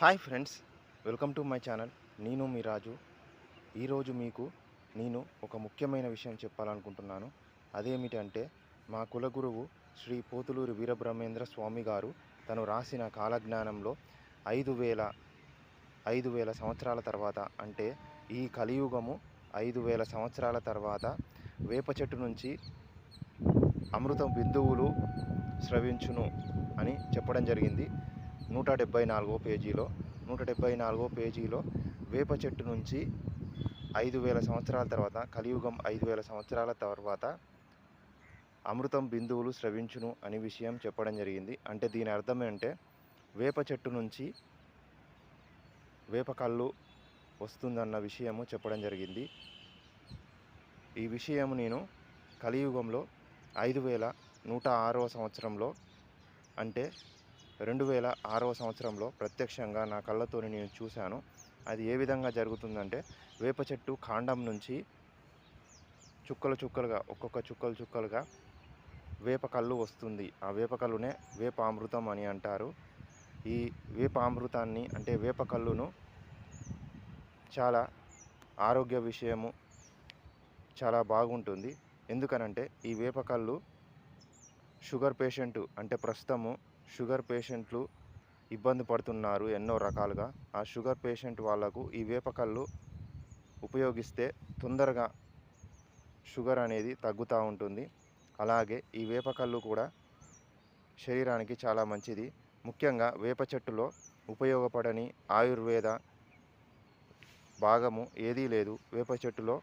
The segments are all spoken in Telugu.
Hi friends welcome to my channel. నేను మీ రాజు. ఈరోజు మీకు నేను ఒక ముఖ్యమైన విషయం చెప్పాలనుకుంటున్నాను. అదేమిటంటే మా కులగురువు శ్రీ పోతులూరి వీరబ్రహ్మేంద్ర స్వామి గారు తను రాసిన కాలజ్ఞానంలో ఐదు వేల ఐదు వేల సంవత్సరాల తర్వాత అంటే ఈ కలియుగము ఐదు వేల సంవత్సరాల తర్వాత వేప చెట్టు నుంచి అమృతం బిందువులు స్రవించును అని చెప్పడం జరిగింది. నూట డెబ్బై నాలుగో పేజీలో నూట డెబ్బై నాలుగో పేజీలో వేప చెట్టు నుంచి ఐదు వేల సంవత్సరాల తర్వాత కలియుగం ఐదు వేల సంవత్సరాల తర్వాత అమృతం బిందువులు స్రవించును అనే విషయం చెప్పడం జరిగింది. అంటే దీని అర్థం ఏంటంటే వేప చెట్టు నుంచి వేప కళ్ళు వస్తుందన్న విషయము చెప్పడం జరిగింది. ఈ విషయము నేను కలియుగంలో ఐదు వేల నూట ఆరవ సంవత్సరంలో అంటే రెండు వేల ఆరవ సంవత్సరంలో ప్రత్యక్షంగా నా కళ్ళతో నేను చూశాను. అది ఏ విధంగా జరుగుతుందంటే వేప చెట్టు కాండం నుంచి చుక్కలు చుక్కలుగా ఒక్కొక్క చుక్కలు చుక్కలుగా వేప కళ్ళు వస్తుంది. ఆ వేప కళ్ళునే వేప అమృతం అని అంటారు. ఈ వేప అమృతాన్ని అంటే వేప కళ్ళును చాలా ఆరోగ్య విషయము చాలా బాగుంటుంది. ఎందుకనంటే ఈ వేప కళ్ళు షుగర్ పేషెంట్ అంటే ప్రస్తుతము షుగర్ పేషెంట్లు ఇబ్బంది పడుతున్నారు ఎన్నో రకాలుగా. ఆ షుగర్ పేషెంట్ వాళ్ళకు ఈ వేపకళ్ళు ఉపయోగిస్తే తొందరగా షుగర్ అనేది తగ్గుతూ ఉంటుంది. అలాగే ఈ వేపకళ్ళు కూడా శరీరానికి చాలా మంచిది. ముఖ్యంగా వేప చెట్టులో ఉపయోగపడని ఆయుర్వేద భాగము ఏదీ లేదు. వేప చెట్టులో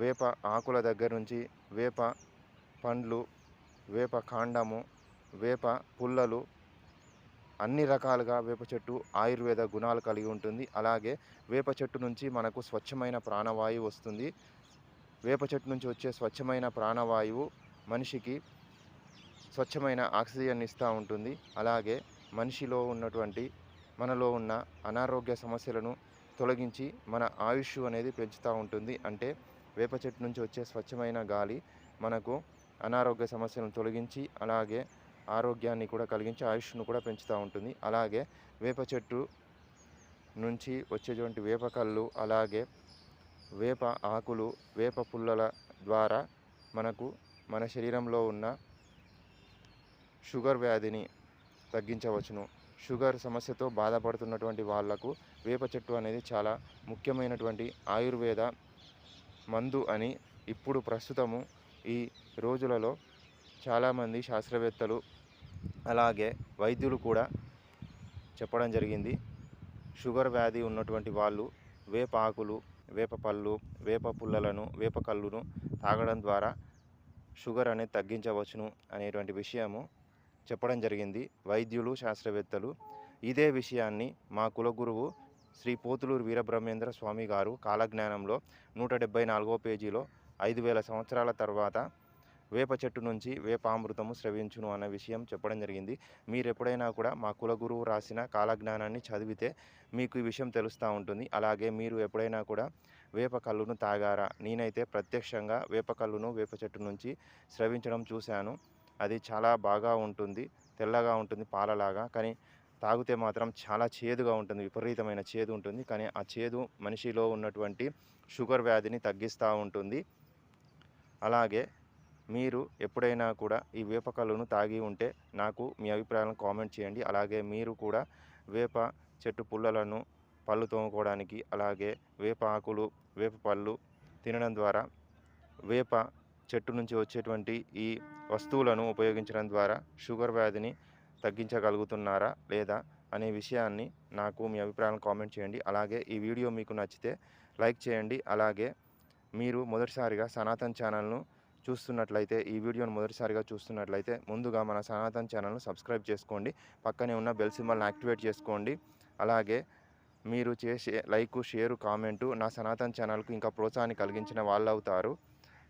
వేప ఆకుల దగ్గర నుంచి వేప పండ్లు వేప కాండము వేప పుల్లలు అన్ని రకాలుగా వేప చెట్టు ఆయుర్వేద గుణాలు కలిగి ఉంటుంది. అలాగే వేప చెట్టు నుంచి మనకు స్వచ్ఛమైన ప్రాణవాయువు వస్తుంది. వేప చెట్టు నుంచి వచ్చే స్వచ్ఛమైన ప్రాణవాయువు మనిషికి స్వచ్ఛమైన ఆక్సిజన్ ఇస్తూ ఉంటుంది. అలాగే మనిషిలో ఉన్నటువంటి మనలో ఉన్న అనారోగ్య సమస్యలను తొలగించి మన ఆయుష్ అనేది పెంచుతూ ఉంటుంది. అంటే వేప చెట్టు నుంచి వచ్చే స్వచ్ఛమైన గాలి మనకు అనారోగ్య సమస్యలను తొలగించి అలాగే ఆరోగ్యాన్ని కూడా కలిగించి ఆయుష్ను కూడా పెంచుతూ ఉంటుంది. అలాగే వేప చెట్టు నుంచి వచ్చేటువంటి వేప కళ్ళు అలాగే వేప ఆకులు వేప పుల్లల ద్వారా మనకు మన శరీరంలో ఉన్న షుగర్ వ్యాధిని తగ్గించవచ్చును. షుగర్ సమస్యతో బాధపడుతున్నటువంటి వాళ్ళకు వేప చెట్టు అనేది చాలా ముఖ్యమైనటువంటి ఆయుర్వేద మందు అని ఇప్పుడు ప్రస్తుతము ఈ రోజులలో చాలామంది శాస్త్రవేత్తలు అలాగే వైద్యులు కూడా చెప్పడం జరిగింది. షుగర్ వ్యాధి ఉన్నటువంటి వాళ్ళు వేప ఆకులు వేప పళ్ళు వేప పుల్లలను వేప కళ్ళును తాగడం ద్వారా షుగర్ అనేది తగ్గించవచ్చును అనేటువంటి విషయము చెప్పడం జరిగింది. వైద్యులు శాస్త్రవేత్తలు ఇదే విషయాన్ని మా కులగురువు శ్రీ పోతులూరు వీరబ్రహ్మేంద్ర స్వామి గారు కాలజ్ఞానంలో నూట డెబ్బై నాలుగో పేజీలో ఐదు వేల సంవత్సరాల తర్వాత వేప చెట్టు నుంచి వేపామృతము స్రవించును అన్న విషయం చెప్పడం జరిగింది. మీరు ఎప్పుడైనా కూడా మా కులగురువు రాసిన కాలజ్ఞానాన్ని చదివితే మీకు ఈ విషయం తెలుస్తూ ఉంటుంది. అలాగే మీరు ఎప్పుడైనా కూడా వేప కళ్ళును తాగారా? నేనైతే ప్రత్యక్షంగా వేప కళ్ళును వేప చెట్టు నుంచి స్రవించడం చూశాను. అది చాలా బాగా ఉంటుంది తెల్లగా ఉంటుంది పాలలాగా. కానీ తాగితే మాత్రం చాలా చేదుగా ఉంటుంది విపరీతమైన చేదు ఉంటుంది. కానీ ఆ చేదు మనిషిలో ఉన్నటువంటి షుగర్ వ్యాధిని తగ్గిస్తూ ఉంటుంది. అలాగే మీరు ఎప్పుడైనా కూడా ఈ వేపకలను తాగి ఉంటే నాకు మీ అభిప్రాయాలను కామెంట్ చేయండి. అలాగే మీరు కూడా వేప చెట్టు పుల్లలను పళ్ళు తోముకోవడానికి అలాగే వేప ఆకులు వేప పళ్ళు తినడం ద్వారా వేప చెట్టు నుంచి వచ్చేటువంటి ఈ వస్తువులను ఉపయోగించడం ద్వారా షుగర్ వ్యాధిని తగ్గించగలుగుతున్నారా లేదా అనే విషయాన్ని నాకు మీ అభిప్రాయాలను కామెంట్ చేయండి. అలాగే ఈ వీడియో మీకు నచ్చితే లైక్ చేయండి. అలాగే మీరు మొదటిసారిగా సనాతన్ ఛానల్ను చూస్తున్నట్లయితే ఈ వీడియోను మొదటిసారిగా చూస్తున్నట్లయితే ముందుగా మన సనాతన్ ఛానల్ను సబ్స్క్రైబ్ చేసుకోండి. పక్కనే ఉన్న బెల్ సింబల్ని యాక్టివేట్ చేసుకోండి. అలాగే మీరు చేసే లైక్ షేరు కామెంటు నా సనాతన్ ఛానల్కు ఇంకా ప్రోత్సాహాన్ని కలిగించిన వాళ్ళు అవుతారు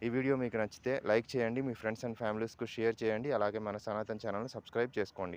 ఈ వీడియో మీకు నచ్చితే లైక్ చేయండి మీ ఫ్రెండ్స్ అండ్ ఫ్యామిలీస్కు షేర్ చేయండి. అలాగే మన సనాతన్ ఛానల్ను సబ్స్క్రైబ్ చేసుకోండి.